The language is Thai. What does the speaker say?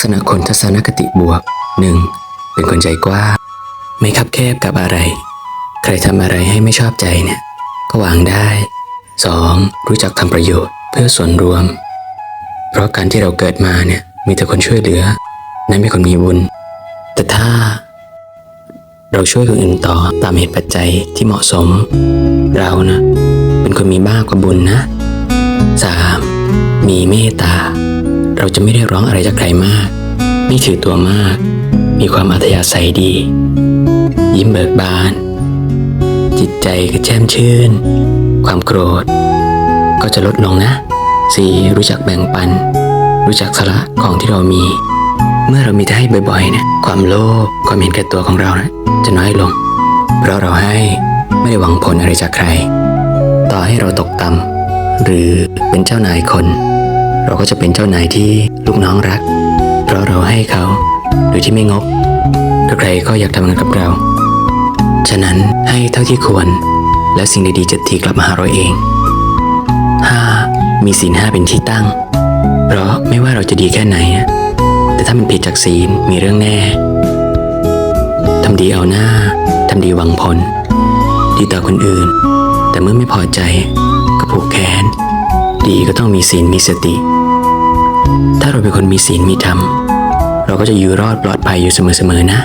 ษณะคนทัศนคติบวก 1. เป็นคนใจกว้างไม่คับแคบกับอะไร ใครทำอะไรให้ไม่ชอบใจเนี่ย ก็วางได้ 2. รู้จักทำประโยชน์เพื่อส่วนรวม เพราะการที่เราเกิดมาเนี่ยมีแต่คนช่วยเหลือ นั้นเป็นคนมีบุญ แต่ถ้า เราช่วยคนอื่นต่อตามเหตุปัจจัยที่เหมาะสม เรานะเป็นคนมีมากกว่าบุญนะ 3. มีเมตตา เราจะไม่ได้ร้องอะไรจากใครมาก ไม่ถือตัวมาก มีความอัธยาศัยดี ยิ้มเบิกบาน จิตใจก็แช่มชื่น ความโกรธ ก็จะลดลงนะ 4. รู้จักแบ่งปัน รู้จักสละของที่เรามี เมื่อเรามีแต่ให้บ่อยๆนี่ยความโลภความเห็นแก่ตัวของเรานะจะน้อยลง เพราะเราให้ไม่ได้หวังผลอะไรจากใคร ต่อให้เราตกต่ำหรือเป็นเจ้านายคน เราก็จะเป็นเจ้านายที่ลูกน้องรัก เพราะเราให้เขาโดยที่ไม่งกใครก็อยากทำงานกับเรา ฉะนั้นให้เท่าที่ควร แล้วสิ่งดีๆจะทีกลับมาหาเราเอง 5. มีศีลห้าเป็นที่ตั้ง เพราะไม่ว่าเราจะดีแค่ไหน แต่ถ้ามันผิดจากศีลมีเรื่องแน่ทำดีเอาหน้าทำดีหวังผล ดีต่อคนอื่น แต่เมื่อไม่พอใจก็ผูกแขน จะต้องมีศีลมีสติ ถ้าเราเป็นคนมีศีลมีธรรม เราก็จะอยู่รอดปลอดภัยอยู่เสมอๆนะ